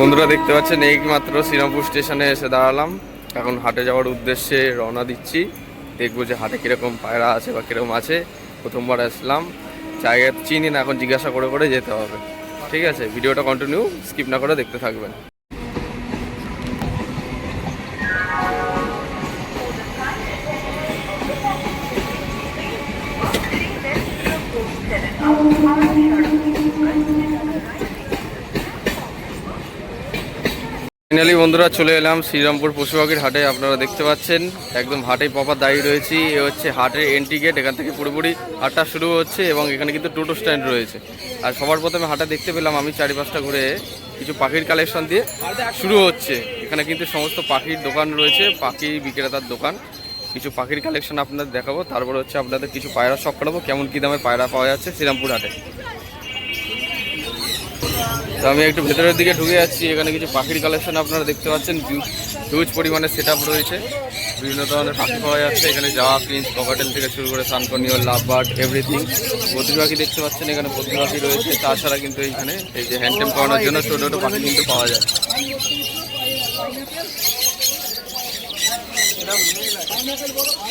বন্ধুরা দেখতে পাচ্ছেন এই মাত্র শ্রীরামপুর স্টেশনে এসে দাঁড়ালাম। এখন হাটে যাওয়ার উদ্দেশ্যে রওনা দিচ্ছি। দেখব যে হাটে কীরকম পায়রা আছে বা কীরকম আছে। প্রথমবার আসলাম। জায়গা চিনি না, এখন জিজ্ঞাসা করে করে যেতে হবে। ঠিক আছে, ভিডিওটা কন্টিনিউ স্কিপ না করে দেখতে থাকবেন। ফাইনালি বন্ধুরা, চলে এলাম শ্রীরামপুর পশু পাখির হাটে। আপনারা দেখতে পাচ্ছেন, একদম হাটে পপার দাঁড়িয়ে রয়েছি। এ হচ্ছে হাটের এন্ট্রি গেট এখান থেকে পুরোপুরি হাটটা শুরু হচ্ছে এবং এখানে কিন্তু টোটো স্ট্যান্ড রয়েছে। আর সবার প্রথমে হাটে দেখতে পেলাম, আমি চারি পাঁচটা ঘুরে কিছু পাখির কালেকশন দিয়ে শুরু হচ্ছে। এখানে কিন্তু সমস্ত পাখির দোকান রয়েছে, পাখি বিক্রেতার দোকান। কিছু পাখির কালেকশন আপনাদের দেখাবো। তারপর হচ্ছে আপনাদের কিছু পায়রা শখ করাবো, কেমন কী দামে পায়রা পাওয়া যাচ্ছে শ্রীরামপুর হাটে। তো আমি একটু ভেতরের দিকে ঢুকে যাচ্ছি। এখানে কিছু পাখির কালেকশন আপনারা দেখতে পাচ্ছেন। হিউজ পরিমাণে সেট রয়েছে। বিভিন্ন ধরনের পাখি পাওয়া যাচ্ছে। এখানে যাওয়া প্রিন্স ককাটেল থেকে শুরু করে সানকনিও লাভ বার্ড এভরিথিং বদ্রি পাখি দেখতে পাচ্ছেন। এখানে বদ্রি পাখি রয়েছে। তাছাড়া কিন্তু এইখানে এই যে হ্যান্ডটেম করানোর জন্য ছোটো ছোটো পাখি কিন্তু পাওয়া যায়।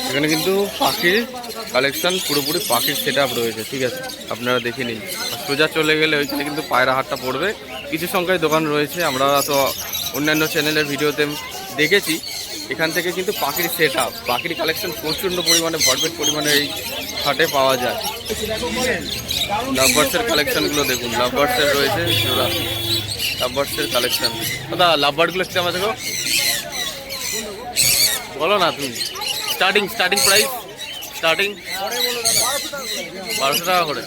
এখানে কিন্তু পাখির কালেকশন পুরোপুরি পাখির সেট রয়েছে, ঠিক আছে? আপনারা দেখে নিন। সোজা চলে গেলে ওইখানে কিন্তু পায়রা হাটটা পড়বে। কিছু সংখ্যায় দোকান রয়েছে, আমরা তো অন্যান্য চ্যানেলের ভিডিওতে দেখেছি। এখান থেকে কিন্তু পাখির সেট আপ পাখির কালেকশন প্রচণ্ড পরিমাণে ভরপেট পরিমাণে এই হাটে পাওয়া যায়। লাভবার্ডসের কালেকশনগুলো দেখুন লাভবার্ডসের রয়েছে, জোড়া। লাভবার্ডসের কালেকশন দাদা লাভবার্ডগুলো কিরম আছে গো বলো না তুমি। স্টার্টিং স্টার্টিং প্রাইস স্টার্টিং বারোশো টাকা করে।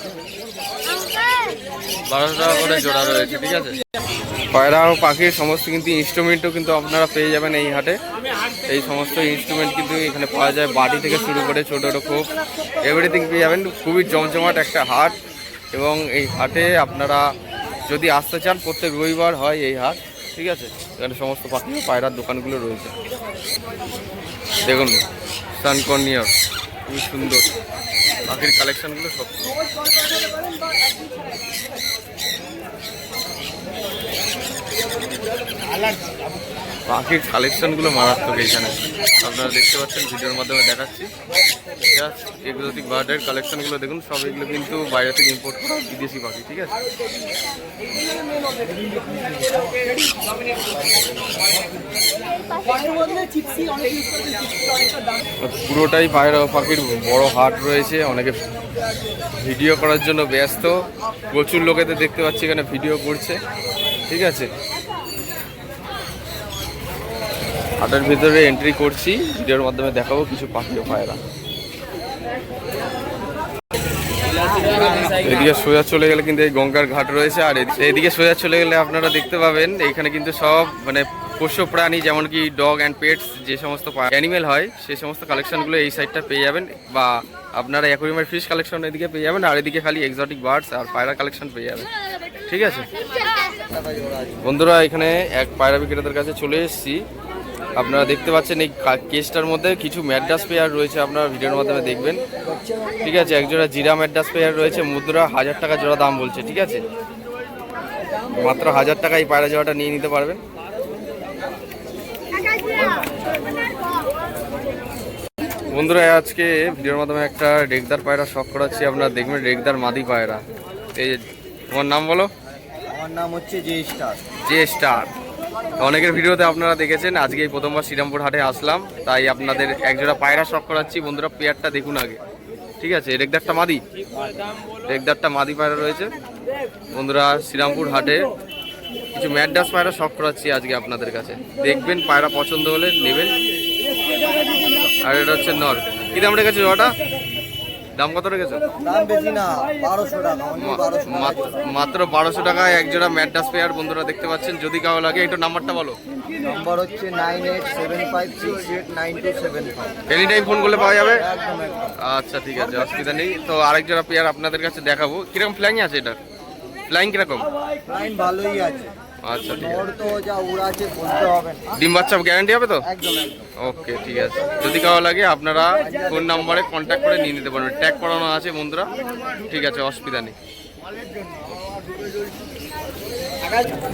বারোশো টাকা করে জোড়া রয়েছে, ঠিক আছে? পায়রা ও পাখির সমস্ত কিন্তু ইনস্ট্রুমেন্টও কিন্তু আপনারা পেয়ে যাবেন এই হাটে। এই সমস্ত ইনস্ট্রুমেন্ট কিন্তু এখানে পাওয়া যায়। বাটি থেকে শুরু করে ছোটো ছোটো খোপ। এভরিথিং পেয়ে যাবেন। খুবই জমজমাট একটা হাট। এবং এই হাটে আপনারা যদি আসতে চান, প্রত্যেক রবিবার হয় এই হাট। ঠিক আছে? এখানে সমস্ত পাখি পায়রার দোকানগুলো রয়েছে। দেখুন সানকর্নিয়ার খুবই সুন্দর। পাখির কালেকশানগুলো সব। পাখির কালেকশনগুলো মারাত্মক এইখানে। আপনারা দেখতে পাচ্ছেন, ভিডিওর মাধ্যমে দেখাচ্ছি। জাস্ট এক্সোটিক বার্ডের কালেকশনগুলো দেখুন, সব এগুলো কিন্তু বাইরে থেকে ইম্পোর্ট করা বিদেশি পাখি, ঠিক আছে? পুরোটাই পায়রা পাখির বড় হাট রয়েছে, অনেকে ভিডিও করার জন্য ব্যস্ত। প্রচুর লোকেদের দেখতে পাচ্ছি এখানে ভিডিও করছে, ঠিক আছে? হাটের ভিতরে এন্ট্রি করছি, ভিডিওর মাধ্যমে দেখাবো কিছু পাখি পায়রা। এদিকে সোজা চলে গেলে কিন্তু এই গঙ্গার ঘাট রয়েছে, আর এদি- এদিকে সোজা চলে গেলে আপনারা দেখতে পাবেন এখানে কিন্তু সব মানে পোষ্য প্রাণী যেমন কি ডগ অ্যান্ড পেটস যে সমস্ত অ্যানিমেল হয় সেই সমস্ত কালেকশনগুলো এই সাইডটা পেয়ে যাবেন, বা আপনারা অ্যাকোরিয়ামের ফিশ কালেকশন এদিকে পেয়ে যাবেন, আর এদিকে খালি এক্সোটিক বার্ডস আর পায়রা কালেকশন পেয়ে যাবেন। ঠিক আছে? বন্ধুরা, এখানে এক পায়রা বিক্রেতার কাছে চলে এসেছি। আপনারা দেখতে পাচ্ছেন এই কেসটার মধ্যে কিছু ম্যাডাস পেয়ার রয়েছে আপনারা ভিডিওর মাধ্যমে দেখবেন। ঠিক আছে একজোড়া জিরা ম্যাডাস পেয়ার রয়েছে মুদ্রা হাজার টাকা জোড়া দাম বলছে ঠিক আছে? মাত্র হাজার টাকা এই পায়রা জোড়াটা নিয়ে নিতে পারবেন। বন্ধুরা আজকে ভিডিওর মাধ্যমে একটা রেগদার পায়রা শখ করাচ্ছি আপনারা দেখবেন রেগদার মাদি পায়রা। এই তোমার নাম বলো? আমার নাম হচ্ছে জে স্টার। J star. অনেকের ভিডিওতে আপনারা দেখেছেন, আজকে এই প্রথমবার শ্রীরামপুর হাটে আসলাম, তাই আপনাদের একজোড়া পায়রা শখ করাচ্ছি, বন্ধুরা পেয়ারটা দেখুন আগে। ঠিক আছে রেগদারটা মাদি? রেগদারটা মাদি পায়রা রয়েছে। বন্ধুরা, শ্রীরামপুর হাটে কিছু ম্যাডাস পায়রা শখ করাচ্ছি আজকে আপনাদের কাছে। দেখবেন পায়রা পছন্দ হলে নেবেন। আর এটা হচ্ছে নর। কি দাম রেখেছো ওটা দাম কত রেখেছো? দাম বেশি না টাকা মাত্র- বারোশো টাকায় এক জোড়া ম্যাডাস পেয়ার বন্ধুরা দেখতে পাচ্ছেন। যদি কারও লাগে একটু নাম্বারটা বলো। নম্বর হচ্ছে এনি টাইম ফোন করলে পাওয়া যাবে? আচ্ছা ঠিক আছে অসুবিধা নেই। তো আরেক জোড়া পেয়ার আপনাদের কাছে দেখাবো। কীরকম ফ্ল্যাং আছে এটা ফ্ল্যাং কীরকম? লাইন ভালোই আছে। আচ্ছা ঠিক আছে। তো যা উড়া আছে বলতে হবে ডিম বাচ্চা গ্যারান্টি হবে তো? একদম ওকে ঠিক আছে। যদি কারও লাগে আপনারা ফোন নাম্বারে কন্ট্যাক্ট করে নিয়ে নিতে পারবেন। ট্যাগ করানো আছে বন্ধুরা। ঠিক আছে অসুবিধা নেই।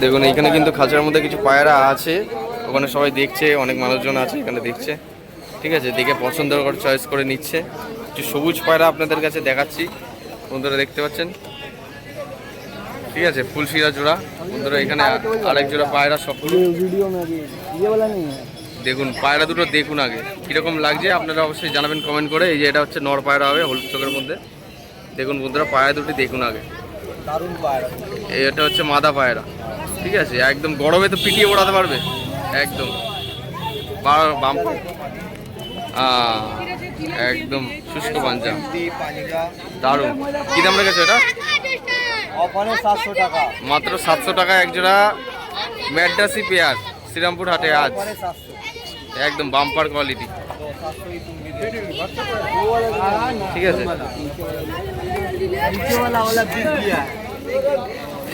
দেখুন এখানে কিন্তু খাঁচার মধ্যে কিছু পায়রা আছে। ওখানে সবাই দেখছে অনেক মানুষজন আছে এখানে দেখছে। ঠিক আছে দেখে পছন্দ করে চয়েস করে নিচ্ছে। কিছু সবুজ পায়রা আপনাদের কাছে দেখাচ্ছি। বন্ধুরা দেখতে পাচ্ছেন? ঠিক আছে ফুল সিরা জোড়া। বন্ধুরা এখানে আরেক জোড়া পায়রা সবগুলো দেখুন পায়রা দুটো দেখুন আগে। কীরকম লাগছে আপনারা অবশ্যই জানাবেন কমেন্ট করে। এই যে এটা হচ্ছে নর পায়রা হবে হলুদ চোখের মধ্যে। দেখুন বন্ধুরা পায়রা দুটি দেখুন আগে। এটা হচ্ছে মাদা পায়রা। ঠিক আছে একদম গরমে তো পিটিয়ে ওড়াতে পারবে। একদম। বাম একদম শুষ্ক পাঞ্জাব। দারুণ। কী দাম রেখেছে এটা? অফারে 700 টাকা। মাত্র 700 টাকা এক জোড়া ম্যাড্রাসি পেয়ার শ্রীরামপুর হাটে আজ। একদম বাম্পার কোয়ালিটি ঠিক আছে।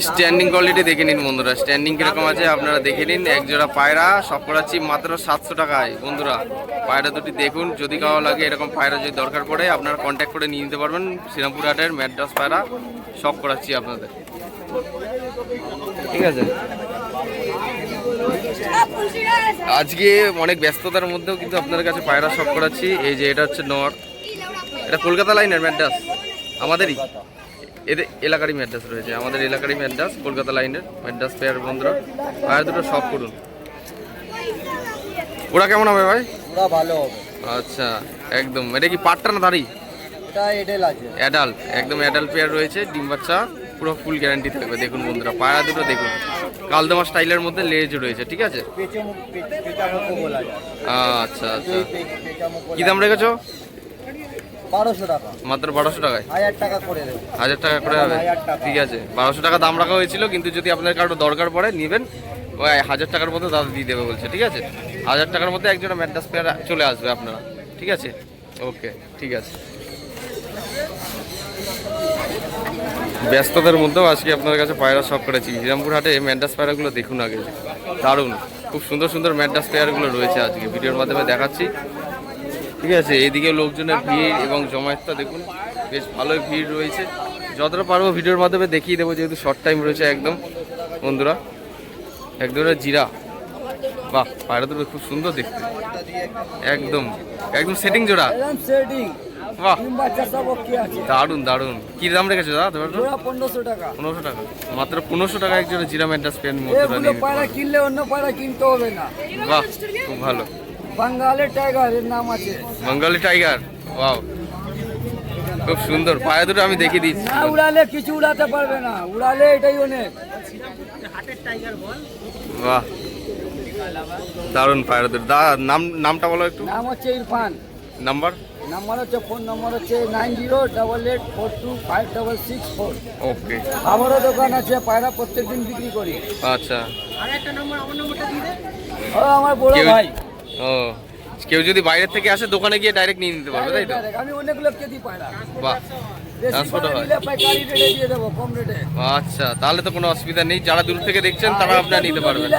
স্ট্যান্ডিং কোয়ালিটি দেখে নিন বন্ধুরা। স্ট্যান্ডিং কীরকম আছে আপনারা দেখে নিন। এক জোড়া পায়রা সবকড়াচ্ছি মাত্র সাতশো টাকায়। বন্ধুরা পায়রা দুটি দেখুন। যদি কারও লাগে এরকম পায়রা যদি দরকার পড়ে আপনারা কন্ট্যাক্ট করে নিয়ে নিতে পারবেন। শ্রীরামপুর হাটের ম্যাড্রাস পায়রা। সব করাচ্ছি আপনাদের। ঠিক আছে। আজকে অনেক ব্যস্ততার মধ্যেও কিন্তু আপনাদের কাছে পায়রা সব করাচ্ছি। এই যে এটা হচ্ছে নর। এটা কলকাতা লাইনের ম্যাড্রাস। আমাদেরই। এদের এলাকারই ম্যাড্রাস রয়েছে। আমাদের এলাকারই ম্যাড্রাস কলকাতা লাইনের ম্যাড্রাস পেয়ার বন্ধুরা। পায়রা দুটো সব করুন। ওরা কেমন হবে ভাই? ভালো হবে। আচ্ছা একদম। এটা কি পাটটা না দাঁড়ি? এটা এডেল আছে। অ্যাডাল্ট একদম অ্যাডাল্ট পেয়ার রয়েছে ডিম বাচ্চা পুরো ফুল গ্যারান্টি থাকবে দেখুন বন্ধুরা পায়রা দুটো দেখুন। কালদমা স্টাইলের মধ্যে লেজ রয়েছে ঠিক আছে? আচ্ছা আচ্ছা। কি দাম রেখেছো? বারোশো টাকা। মাত্র বারোশো টাকায়? হাজার টাকা করে দেবো। হাজার টাকা করে হবে? ঠিক আছে বারোশো টাকা দাম রাখা হয়েছিল কিন্তু যদি আপনার কারও দরকার পড়ে নেবেন ওই হাজার টাকার মধ্যে দাদা দিয়ে দেবে বলছে ঠিক আছে? হাজার টাকার মধ্যে একজন ম্যাড্রাস পেয়ার চলে আসবে আপনারা ঠিক আছে? ওকে ঠিক আছে। ব্যস্ততার মধ্যেও আজকে আপনার কাছে পায়রা সব করেছি। হিরামপুর হাটে ম্যাড্রাস পায়রাগুলো দেখুন আগে। দারুণ। খুব সুন্দর সুন্দর ম্যাড্রাস পেয়ারগুলো রয়েছে আজকে। ভিডিওর মাধ্যমে দেখাচ্ছি। ঠিক আছে, এইদিকে লোকজনের ভিড় এবং জমায়েতটা দেখুন। বেশ ভালোই ভিড় রয়েছে। যতটা পারব ভিডিওর মাধ্যমে দেখিয়ে দেবো, যেহেতু শর্ট টাইম রয়েছে একদম। বন্ধুরা, এক ধরনের জিরা। বাহ পায়রা দুটো খুব সুন্দর দেখতে। একদম একদম সেটিং জোড়া। বাহ। দারুণ দারুণ। কি দাম রেখেছো দাদা তোমার পনেরোশো টাকা। পনেরোশো টাকা। মাত্র পনেরোশো টাকা একজোড়া জিরা ম্যান্টাস মধ্যে পায়রা কিনলে অন্য পায়রা কিনতে হবে না। বাহ খুব ভালো। টাইগার এর নাম আছে। বেঙ্গলি টাইগার ওয়াও খুব সুন্দর পায়রা দুটো আমি দেখিয়ে দিচ্ছি। না উড়ালে কিছু উড়াতে পারবে না উড়ালে এটাই অনেক। বাহ। দারুণ পায়রা দুটো। দা নাম নামটা বলো একটু। নাম হচ্ছে ইরফান। নাম্বার? নাম্বার হচ্ছে ফোন নাম্বার হচ্ছে nine zero double eight four two five double six four. Okay. আমারও দোকান আছে পায়রা প্রত্যেক দিন বিক্রি করি। আচ্ছা। আর একটা নম্বর আমার নম্বরটা দিয়ে দে। ও আমার বড় ভাই। ও কেউ যদি বাইরের থেকে আসে দোকানে গিয়ে ডাইরেক্ট নিয়ে নিতে পারবে তাই তো? আমি অনেক লোককে দিই পায়রা। বাহ হয়। আচ্ছা তাহলে তো কোনো অসুবিধা নেই। যারা দূর থেকে দেখছেন তারা আপনারা নিতে পারবেন।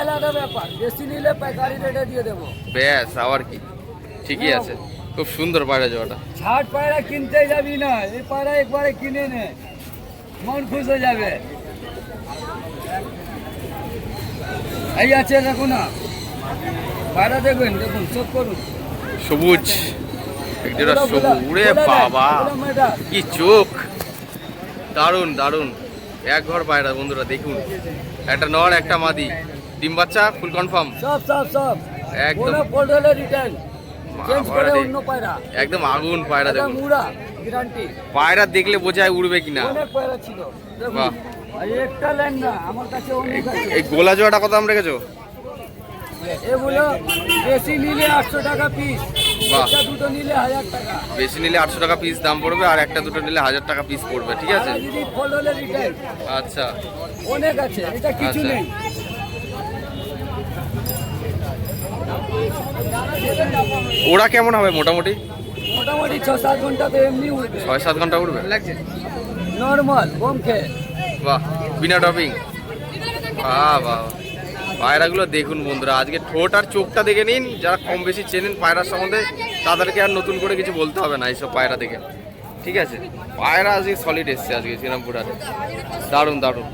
ব্যাস আবার কি? ঠিকই আছে। খুব সুন্দর পায়রা যাওয়াটা ছাট পায়রা কিনতে যাবি না এই পায়রা একবারে কিনে নে। মন খুশ হয়ে যাবে। এই আছে দেখো না। পায়রা দেখবেন দেখুন চোখ করুন। সবুজ। একটা গোলা, সবুজ উড়ে বাবা। কি চোখ। দারুণ দারুণ। এক ঘর পায়রা বন্ধুরা দেখুন। একটা নর একটা মাদি। ডিম বাচ্চা ফুল কনফার্ম। সব সব সব। একদম। রিটার্ন একদম আগুন পায়রা দেখুন। পায়রা দেখলে বোঝায় উড়বে কিনা। এই গোলা জোড়াটা কত দাম রেখেছো? বেশি নিলে আটশো টাকা পিস দাম পড়বে আর একটা দুটো নিলে হাজার টাকা পিস পড়বে ঠিক আছে? আচ্ছা। অনেক আছে এটা কিছু। নেই। ওরা কেমন হবে মোটামুটি? মোটামুটি ছ সাত ঘণ্টা তো এমনি উঠবে। ছয় সাত ঘণ্টা উঠবে? নর্মাল কম খেয়ে। বাহ বিনা টপিং বাহ বাহ পায়রাগুলো দেখুন বন্ধুরা আজকে ঠোঁট আর চোখটা দেখে নিন। যারা কম বেশি চেনেন পায়রার সম্বন্ধে তাদেরকে আর নতুন করে কিছু বলতে হবে না এইসব পায়রা দেখে। ঠিক আছে? পায়রা আজকে সলিড এসছে আজকে শ্রীরামপুর হাটে দারুণ। দারুণ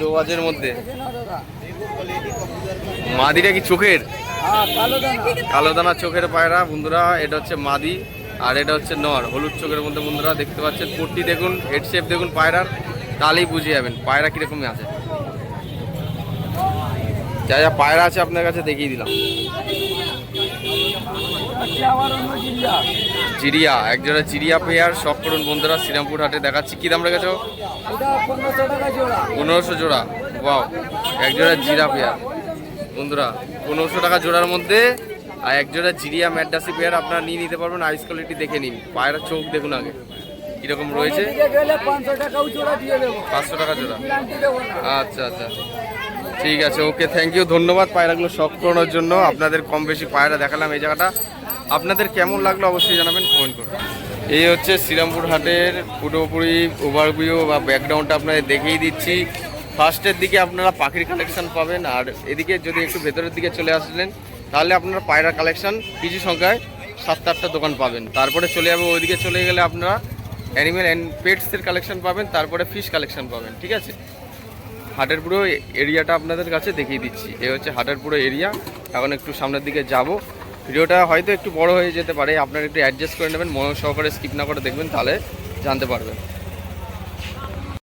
দোবাজের মধ্যে মাদিটা কি চোখের? হ্যাঁ কালো দানা। চোখের পায়রা বন্ধুরা এটা হচ্ছে মাদি আর এটা হচ্ছে নর হলুদ চোখের মধ্যে বন্ধুরা দেখতে পাচ্ছেন পট্টি দেখুন হেড শেপ দেখুন পায়রার তাহলেই বুঝে যাবেন পায়রা কিরকমই আছে। যা যা পায়রা আছে আপনার কাছে দেখিয়ে দিলাম। চিড়িয়া। একজোড়া চিড়িয়া পেয়ার শখ করুন বন্ধুরা শ্রীরামপুর হাটে দেখাচ্ছি কি দাম রেখেছো? পনেরোশো জোড়া। বাও একজোড়া জিরা পেয়ার। বন্ধুরা, পনেরোশো টাকা জোড়ার মধ্যে, আর একজোড়া জিরিয়া ম্যাডাসি পেয়ার আপনারা নিয়ে নিতে পারবেন আইস কোয়ালিটি দেখে নিন। পায়রা চোখ দেখুন আগে, কীরকম রয়েছে? পাঁচশো জোড়া টাকা জোড়া। আচ্ছা আচ্ছা। ঠিক আছে, ওকে থ্যাংক ইউ ধন্যবাদ। পায়রাগুলো শখ করানোর জন্য। আপনাদের কম বেশি পায়রা দেখালাম এই জায়গাটা। আপনাদের কেমন লাগল অবশ্যই জানাবেন কমেন্ট করুন। এই হচ্ছে শ্রীরামপুর হাটের পুরোপুরি ওভারভিউ বা ব্যাকগ্রাউন্ডটা আপনাদের দেখেই দিচ্ছি। ফার্স্টের দিকে আপনারা পাখির কালেকশন পাবেন, আর এদিকে যদি একটু ভেতরের দিকে চলে আসলেন, তাহলে আপনারা পায়রা কালেকশন কিছু সংখ্যায় সাত আটটা দোকান পাবেন। তারপরে চলে যাবে, ওইদিকে চলে গেলে আপনারা অ্যানিমেল অ্যান্ড পেটসের কালেকশন পাবেন, তারপরে ফিশ কালেকশন পাবেন, ঠিক আছে? হাটের পুরো এরিয়াটা আপনাদের কাছে দেখিয়ে দিচ্ছি। এ হচ্ছে হাটের পুরো এরিয়া এখন একটু সামনের দিকে যাব। ভিডিওটা হয়তো একটু বড় হয়ে যেতে পারে, আপনারা একটু অ্যাডজাস্ট করে নেবেন মন সহকারে স্কিপ না করে দেখবেন, তাহলে জানতে পারবেন।